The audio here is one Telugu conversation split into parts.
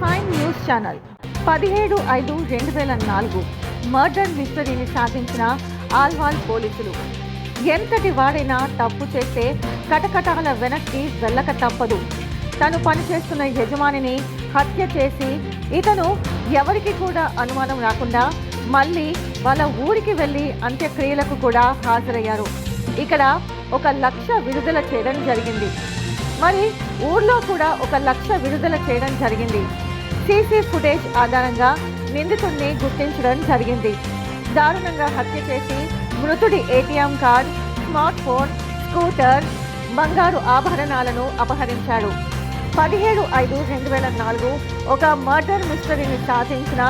Fine news channel. పదిహేడు ఐదు రెండు వేల నాలుగు మర్డర్ మిస్టరీని సాధించిన ఆల్వాల్ పోలీసులు. ఎంతటి వాడైనా తప్పు చేస్తే కటకటాల వెనక్కి వెళ్ళక తప్పదు. తను పనిచేస్తున్న యజమానిని హత్య చేసి ఇతను ఎవరికి కూడా అనుమానం రాకుండా మళ్ళీ వాళ్ళ ఊరికి వెళ్ళి అంత్యక్రియలకు కూడా హాజరయ్యారు. ఇక్కడ ఒక లక్ష విడుదల చేయడం జరిగింది. మరి ఊర్లో కూడా ఒక లక్ష విడుదల చేయడం జరిగింది. సీసీ ఫుటేజ్ ఆధారంగా నిందితుడిని గుర్తించడం జరిగింది. దారుణంగా హత్య చేసి మృతుడి ATM card smart phone scooter బంగారు ఆభరణాలను అపహరించాడు. పదిహేడు ఐదు రెండు వేల నాలుగు ఒక మర్డర్ మిస్టరీని సాధించిన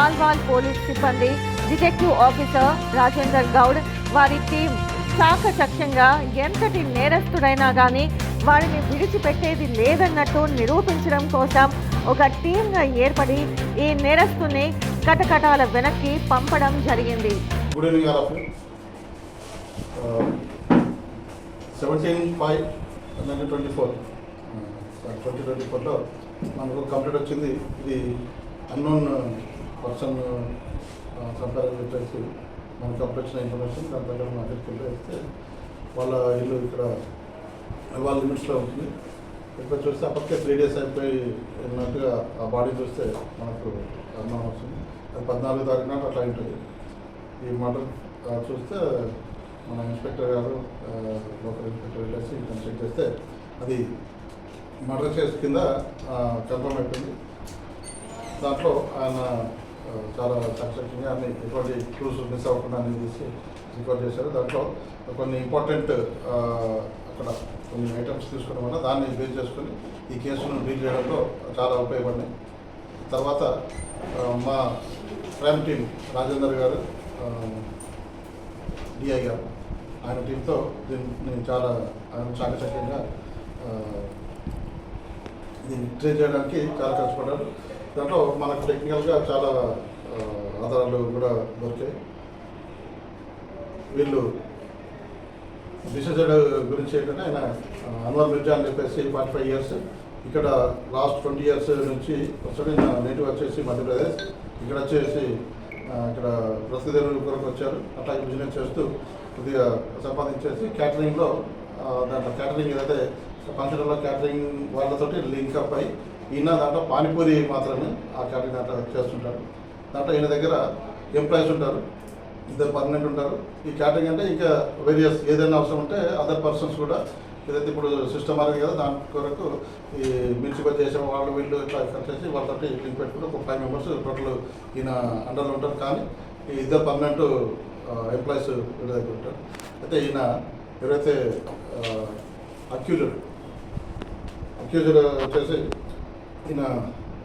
ఆల్వాల్ పోలీస్ సిబ్బంది డిటెక్టివ్ ఆఫీసర్ రాజేందర్ గౌడ్ వారి టీం చాకచక్యంగా ఎంతటి నేరస్తుడైనా కానీ వారిని విడిచిపెట్టేది లేదన్నట్టు నిరూపించడం కోసం ఒక టీంగా ఏర్పడి ఈ నేరస్తుని కటకటాల వెనక్కి పంపడం జరిగింది. Good evening all of you seventeen five nineteen twenty four twenty twenty ఫోర్లో మనకు కంప్లీట్ వచ్చింది. ఇది అన్నోన్ పర్సన్ కంపేర్ చెప్పేసి మనకు కంప్లీట్ వచ్చిన ఇన్ఫర్మేషన్ దాని ప్రకారం మా దగ్గరికి వెళ్ళి వాళ్ళ ఇల్లు ఇక్కడ వాళ్ళ లిమిట్స్లో ఉంటుంది. ఇప్పుడు చూస్తే అప్పటికే త్రీ డేస్ అయిపోయి ఉన్నట్టుగా ఆ బాడీ చూస్తే మనకు అనుమానం వస్తుంది అది పద్నాలుగు తారీఖు నాటి అట్లా ఉంటుంది ఈ మర్డర్ చూస్తే మన ఇన్స్పెక్టర్ గారు లోకల్ ఇన్స్పెక్టర్ వెళ్ళేసి ఇతను చెక్ చేస్తే అది మర్డర్ కేసు కింద కన్ఫర్మ్ అయిపోయింది. దాంట్లో ఆయన చాలా సక్సెస్ఫుల్గా అన్ని ఎటువంటి క్లూస్ మిస్ అవ్వకుండా అన్ని తీసి రికార్డ్ చేశారు. దాంట్లో కొన్ని ఇంపార్టెంట్ అక్కడ కొన్ని ఐటమ్స్ తీసుకోవడం వల్ల దాన్ని బేస్ చేసుకుని ఈ కేసును డీల్ చేయడంలో చాలా ఉపయోగపడినాయి. తర్వాత మా క్రైమ్ టీం రాజేందర్ గారు డిఐ గారు ఆయన టీంతో దీన్ని చాలా ఆయన చాకచక్యంగా దీన్ని ట్రేస్ చేయడానికి చాలా కష్టపడ్డారు. దాంట్లో మనకు టెక్నికల్గా చాలా ఆధారాలు కూడా దొరికాయి. వీళ్ళు డిసైడ్ గురించి ఏంటంటే ఆయన అన్వర్ మిర్జా అని చెప్పేసి ఫార్టీ ఫైవ్ ఇయర్స్ ఇక్కడ లాస్ట్ ట్వంటీ ఇయర్స్ నుంచి వస్తాడు ఈయన నేటివ్ వచ్చేసి మధ్యప్రదేశ్. ఇక్కడ వచ్చేసి ఇక్కడ ప్రస్తుత కొరకు వచ్చారు. అట్లాగే బిజినెస్ చేస్తూ కొద్దిగా సంపాదించేసి క్యాటరింగ్లో దాంట్లో క్యాటరింగ్ ఏదైతే ఫంక్షన్లో క్యాటరింగ్ వాళ్ళతోటి లింక్ అప్ అయి ఈయన దాంట్లో పానీపూరి మాత్రమే ఆ క్యాటరింగ్ దాంట్లో చేస్తుంటారు. దాంట్లో ఈయన దగ్గర ఎంప్లాయీస్ ఉంటారు. ఇద్దరు పర్మనెంట్ ఉంటారు. ఈ క్యాటరింగ్ అంటే ఇంకా వేరియస్ ఏదైనా అవసరం ఉంటే అదర్ పర్సన్స్ కూడా ఏదైతే ఇప్పుడు సిస్టమ్ అనేది కదా దాని కొరకు ఈ మున్సిపల్ చేసే వాళ్ళు వీళ్ళు ఇట్లా ఇక్కడ చేసి వాళ్ళతో లింక్ పెట్టుకుంటే ఒక ఫైవ్ మెంబర్స్ టోటల్ ఈయన అండర్లో ఉంటారు. కానీ ఈ ఇద్దరు పర్మనెంట్ ఎంప్లాయీస్ వీళ్ళ దగ్గర ఉంటారు. అయితే ఈయన ఎవరైతే అక్యూజెడ్ అక్యూజెడ్ వచ్చేసి ఈయన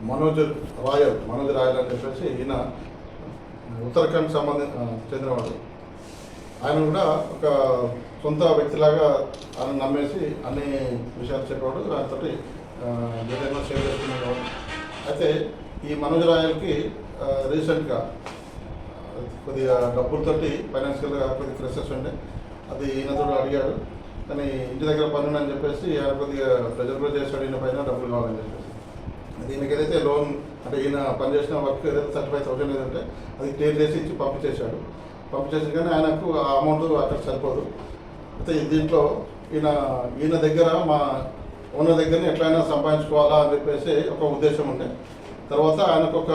మనోజ్ రాయల్ మనోజ్ రాయల్ అని చెప్పేసి ఈయన ఉత్తరాఖండ్ సంబంధి చెందినవాడు ఆయన కూడా ఒక సొంత వ్యక్తిలాగా ఆయన నమ్మేసి అన్ని విషయాలు చెప్పేవాడు. ఆయనతోటి ఏదైనా షేర్ చేసుకునేవాడు. అయితే ఈ మనోజ్ రాయల్కి రీసెంట్గా కొద్దిగా డబ్బులతోటి ఫైనాన్షియల్గా కొద్దిగా క్రెసెస్ ఉండే. అది ఈయనతో అడిగాడు. కానీ ఇంటి దగ్గర పని అని చెప్పేసి ఆయన కొద్దిగా ప్రెజర్ కూడా చేశాడు. ఈయన పైన డబ్బులు కావాలని చెప్పేసి. దీనికి ఏదైతే లోన్ అంటే ఈయన పనిచేసిన వర్క్ ఏదైతే థర్టీ ఫైవ్ థౌసండ్ ఏదంటే అది క్లియర్ చేసి ఇచ్చి పంపించేశాడు. పంపించేసి కానీ ఆయనకు ఆ అమౌంట్ అక్కడ సరిపోదు. అయితే దీంట్లో ఈయన ఈయన దగ్గర మా ఓనర్ దగ్గరని ఎట్లయినా సంపాదించుకోవాలా అని చెప్పేసి ఒక ఉద్దేశం ఉండే. తర్వాత ఆయనకు ఒక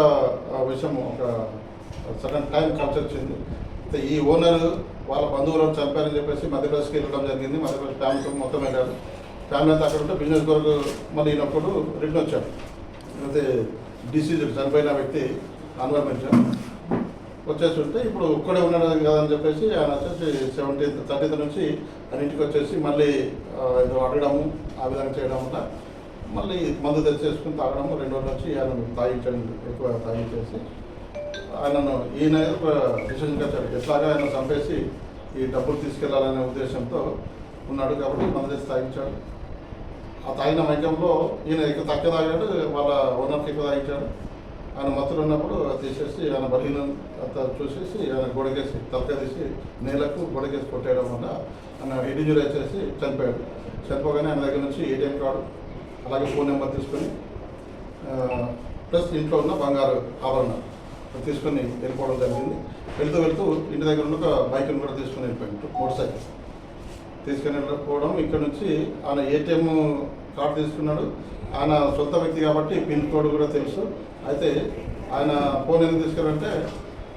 విషయం ఒక సడన్ టైం కలిసి వచ్చింది. అయితే ఈ ఓనర్ వాళ్ళ బంధువులను చంపారని చెప్పేసి మధ్యప్రదేశ్కి వెళ్ళడం జరిగింది. మధ్యప్రదేశ్ ఫ్యామిలీతో మొత్తం వెళ్ళారు. ఫ్యామిలీ అంతా అక్కడ ఉంటే బిజినెస్ కొరకు మళ్ళీ ఈయనప్పుడు రిటర్న్ వచ్చాడు. అయితే డిసీజ్ చనిపోయిన వ్యక్తి అన్వర్ మెన్షన్ వచ్చేసి ఉంటే ఇప్పుడు ఒక్కడే ఉన్నాడు కదా అని చెప్పేసి ఆయన వచ్చేసి సెవెంటీన్త్ థర్టీన్త్ నుంచి ఆయన ఇంటికి వచ్చేసి మళ్ళీ ఏదో అడగడము ఆ విధంగా చేయడం వల్ల మళ్ళీ మందు తెచ్చేసుకుని తాగడము రెండు రోజుల నుంచి ఆయన తాగించడం ఎక్కువ తాగించేసి ఆయనను ఈయన ఒక డిసిషన్ వచ్చాడు. ఎట్లాగా ఆయన చంపేసి ఈ డబ్బులు తీసుకెళ్ళాలనే ఉద్దేశంతో ఉన్నాడు కాబట్టి మందు తెచ్చి తాగించాడు. ఆ తాగిన మైకంలో ఈయన ఎక్కువ తక్క తాగాడు వాళ్ళ ఓనర్కి ఎక్కువ తాగించాడు. ఆయన మత్తులు ఉన్నప్పుడు తీసేసి ఆయన బలహీనం చూసేసి ఆయన గొడగేసి తలక తీసి నేలకు గొడగేసి కొట్టేయడం వల్ల ఆయన హెడ్ ఇంజరీ వచ్చేసి చనిపోయాడు. చనిపోగానే ఆయన దగ్గర నుంచి ఏటీఎం కార్డు అలాగే ఫోన్ నెంబర్ తీసుకొని ప్లస్ ఇంట్లో ఉన్న బంగారు ఆభరణాలు తీసుకొని వెళ్ళిపోవడం జరిగింది. వెళ్తూ వెళ్తూ ఇంటి దగ్గర ఉన్న ఒక బైక్ని కూడా తీసుకొని వెళ్ళిపోయాడు మోటార్ సైకిల్. తీసుకుని వెళ్ళకపోవడం ఇక్కడ నుంచి ఆయన ఏటీఎం కార్డు తీసుకున్నాడు. ఆయన సొంత వ్యక్తి కాబట్టి పిన్ కోడ్ కూడా తెలుసు. అయితే ఆయన ఫోన్ ఎందుకు తీసుకురంటే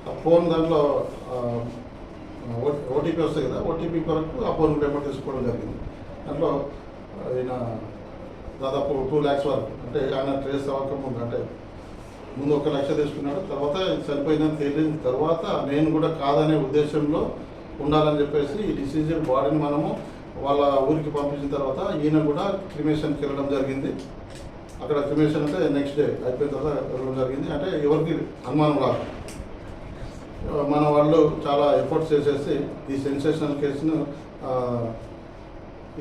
ఆ ఫోన్ దాంట్లో ఓటీపీ వస్తుంది కదా ఓటీపీ కొరకు ఆ ఫోన్ పేమెంట్ తీసుకోవడం జరిగింది. దాంట్లో ఆయన దాదాపు టూ ల్యాక్స్ వరకు అంటే ఆయన ట్రేస్ అవ్వకముందు అంటే ముందు ఒక లక్ష తీసుకున్నాడు. తర్వాత చనిపోయిందని తేలిన తర్వాత నేను కూడా కాదనే ఉద్దేశంలో ఉండాలని చెప్పేసి ఈ డిసిజన్ బాడీని మనము వాళ్ళ ఊరికి పంపించిన తర్వాత ఈయన కూడా క్రిమేషన్కి వెళ్ళడం జరిగింది. అక్కడ క్రిమేషన్ అంటే నెక్స్ట్ డే అయిపోయిన తర్వాత వెళ్ళడం జరిగింది. అంటే ఎవరికి అనుమానం రాదు. మన వాళ్ళు చాలా ఎఫర్ట్స్ చేసేసి ఈ సెన్సేషనల్ కేసును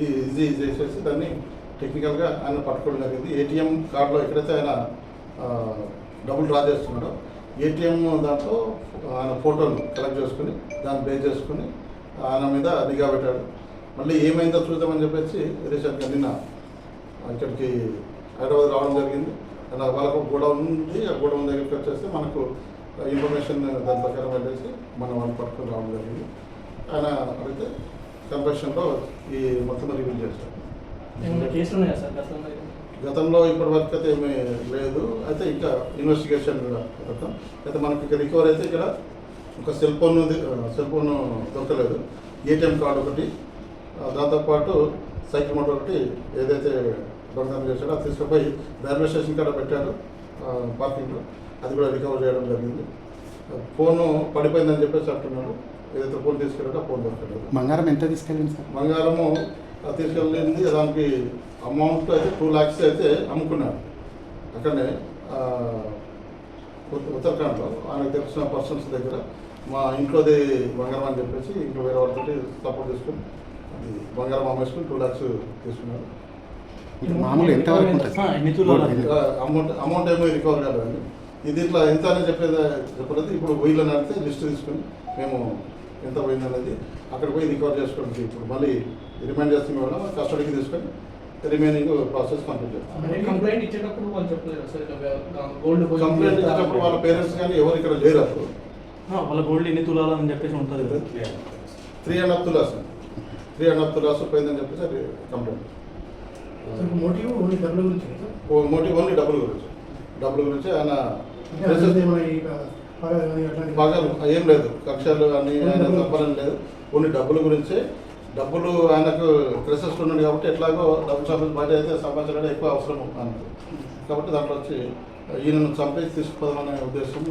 ఈ ఈజీ చేసేసి దాన్ని టెక్నికల్గా ఆయన పట్టుకోవడం జరిగింది. ఏటీఎం కార్డులో ఎక్కడైతే ఆయన డబ్బులు డ్రా చేస్తున్నాడో ఏటీఎం దాంట్లో ఆయన ఫోటోను కలెక్ట్ చేసుకుని దాన్ని బేస్ చేసుకుని ఆయన మీద నిఘా పెట్టాడు. మళ్ళీ ఏమైందో చూద్దామని చెప్పేసి రీసెంట్గా నిన్న ఇక్కడికి హైదరాబాద్ రావడం జరిగింది. అలా వాళ్ళకు గోడౌన్ ఉంది. ఆ గోడౌన్ దగ్గరికి వచ్చేసి మనకు ఇన్ఫర్మేషన్ దాని ప్రకారం వెళ్ళేసి మనం వాళ్ళు పట్టుకొని రావడం జరిగింది. ఆయన అడిగితే కన్ఫెషన్లో ఈ మొత్తం రివ్యూ చేశారు. కేసులు ఉన్నాయా సార్? గతంలో గతంలో ఇప్పటి వరకు అయితే ఏమీ లేదు. అయితే ఇంకా ఇన్వెస్టిగేషన్ కూడా పెడతాం అయితే మనకి ఇక్కడ రికవర్ అయితే ఇక్కడ ఒక సెల్ ఫోన్ సెల్ ఫోన్ దొరకలేదు. ఏటీఎం కార్డు ఒకటి. దాంతోపాటు సైకిల్ మోటార్ ఒకటి ఏదైతే దొంగతనం చేశాడో అది తీసుకుపోయి రైల్వే స్టేషన్ కాడ పెట్టాడు పార్కింగ్లో అది కూడా రికవర్ చేయడం జరిగింది. ఫోను పడిపోయిందని చెప్పేసి అంటున్నాడు ఏదైతే ఫోన్ తీసుకెళ్ళాడో ఫోన్ దొరకలేదు. బంగారం ఎంత తీసుకెళ్ళింది సార్? బంగారము తీసుకెళ్ళింది దానికి అమౌంట్ అయితే టూ ల్యాక్స్ అయితే అమ్ముకున్నాడు అక్కడనే ఉత్తరాఖండ్లో ఆయనకు తెలిసిన పర్సన్స్ దగ్గర మా ఇంట్లోది బంగారం అని చెప్పేసి ఇంట్లో వేరే వాళ్ళతో సపోర్ట్ తీసుకుని అది బంగారం అమ్మేసుకుని టూ ల్యాక్స్ తీసుకున్నాడు మామూలు ఎంత అమౌంట్ అమౌంట్ ఏమో రికవర్ కాలేదండి. ఇది ఇట్లా ఎంత అని చెప్పేది చెప్పలేదు. ఇప్పుడు వీళ్ళని అడిగితే లిస్ట్ తీసుకుని మేము ఎంత పోయింది అనేది అక్కడ పోయి రికవర్ చేసుకోవడానికి ఇప్పుడు మళ్ళీ రిమైండ్ చేస్తే మేడం. కస్టడీకి తీసుకొని రిమైనింగ్ ప్రాసెస్ కంప్లీట్ చేస్తాం. కంప్లైంట్ ఇచ్చేటప్పుడు వాళ్ళు చెప్పలేదు గోల్డ్. కంప్లైంట్ వాళ్ళ పేరెంట్స్ కానీ ఎవరు ఇక్కడ లేరు అప్పుడు ఆ, వాళ్ళ గోల్డ్ ఎన్ని తులాలు అని చెప్పేసి ఉంటుంది కదా. Three and half tolas. Three and half tolas పోయిందని చెప్పేసి అది కంప్లైంట్ మోటివ్ ఓన్లీ డబ్బుల గురించి మోటివ్ ఓన్లీ డబ్బుల గురించి. డబ్బుల గురించి ఆయన అంటే అసలు ఏమైనా ఈ పగ కానీ అట్లాంటి- బాగా ఏం లేదు. కక్షలు అని ఆయన తప్పాలని లేదు. ఓన్లీ డబ్బుల గురించే డబ్బులు ఆయనకు క్రెసెస్ ఉన్నాడు కాబట్టి ఎట్లాగో డబ్బులు సంపాదించి బయట అయితే సంపాదించడం ఎక్కువ అవసరం ఆయనకు. కాబట్టి దాంట్లో వచ్చి ఈయనను చంపేసి తీసుకుపోదామనే ఉద్దేశం.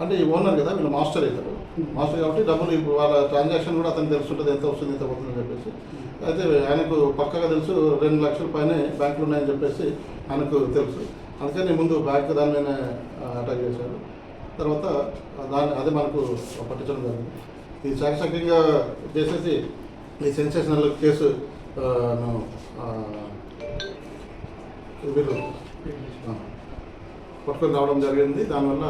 అంటే ఈ ఓనర్ కదా వీళ్ళు మాస్టర్ అవుతారు. మాస్టర్ కాబట్టి డబ్బులు ఇప్పుడు వాళ్ళ ట్రాన్సాక్షన్ కూడా అతనికి తెలుసుంటుంది ఎంత వస్తుంది ఎంత పోతుంది అని చెప్పేసి. అయితే ఆయనకు పక్కగా తెలుసు రెండు లక్షల పైన బ్యాంకులు ఉన్నాయని చెప్పేసి ఆయనకు తెలుసు. అందుకని ముందు బ్యాంక్ దాని మీద అటాక్ చేశాడు తర్వాత దాన్ని అదే మనకు పట్టించడం జరిగింది. ఇది చాకచక్యంగా చేసేసి ఈ సెన్సేషనల్ కేసు వీళ్ళు పట్టుకొని రావడం జరిగింది. దానివల్ల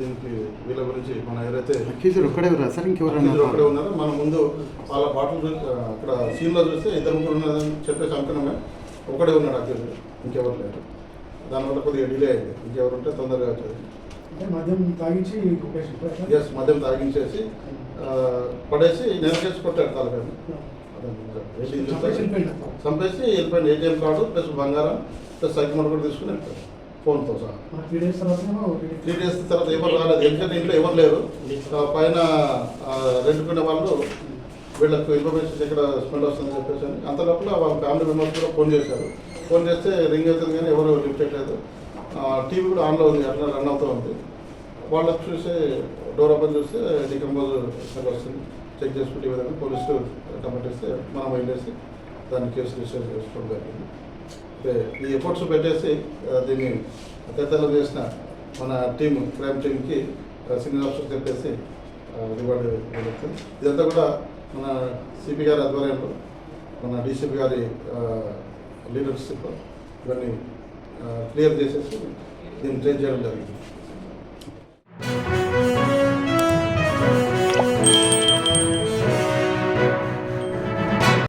దీనికి వీళ్ళ గురించి మన ఎవరైతే అక్యూజర్ ఒక్కడే ఉన్నారు సార్? ఇంకెవరైనా అక్కడే ఉన్నారు? మన ముందు వాళ్ళ బాటలు అక్కడ సీన్లో చూస్తే ఇద్దరు ముగ్గురు ఉన్నారని చెప్పేసి అనుకున్నామే ఒకడే ఉన్నాడు అత్యుడు ఇంకెవరు లేరు. దానివల్ల కొద్దిగా డిలే అయింది. ఇంకెవరు ఉంటే తొందరగా మద్యం తాగించి ఎస్ మద్యం తాగించేసి పడేసి నెలకేసి కొట్టాడు తలకాయని ఏంటి చూస్తే చంపేసి వెళ్ళిపోయింది ఏటీఎం కార్డు ప్లస్ బంగారం ప్లస్ సైకిల్ కూడా తీసుకుని వెళ్ళిపోయాడు ఫోన్తో సహా. త్రీ డేస్ తర్వాత ఏమో త్రీ డేస్ తర్వాత ఎవరు రాలేదు. ఎందుకంటే ఇంట్లో ఎవరు లేరు. పైన రెండుకునే వాళ్ళు వీళ్ళకు ఇన్ఫర్మేషన్ ఇక్కడ స్మెల్ వస్తుందని చెప్పేసి అంత లోపల వాళ్ళ ఫ్యామిలీ మెంబర్స్ కూడా ఫోన్ చేశారు. ఫోన్ చేస్తే రింగ్ అవుతుంది కానీ ఎవరు లిఫ్ట్ చేయట్లేదు. టీవీ కూడా ఆన్లో ఉంది అట్లా రన్ అవుతూ ఉంది. వాళ్ళకి చూసే డోర్ ఓపెన్ చూస్తే డికంపోజ్ స్మెల్ వస్తుంది చెక్ చేసుకుంటే విధంగా పోలీసులు కంప్లైంట్ ఇస్తే మనం వెళ్ళేసి దాన్ని కేసు రిజిస్టర్ చేసుకోవడం జరిగింది. అంటే ఈ ఎఫర్ట్స్ పెట్టేసి దీన్ని అత్యతలో చేసిన మన టీం క్రైమ్ టీంకి సీనియర్ ఆఫీసర్ చెప్పేసి రివార్డు జరుగుతుంది ఇదంతా కూడా మన సిపి గారి ఆధ్వర్యంలో మన డీసీపీ గారి లీడర్షిప్ ఇవన్నీ క్లియర్ చేసేసి దీన్ని ట్రైన్ చేయడం జరిగింది.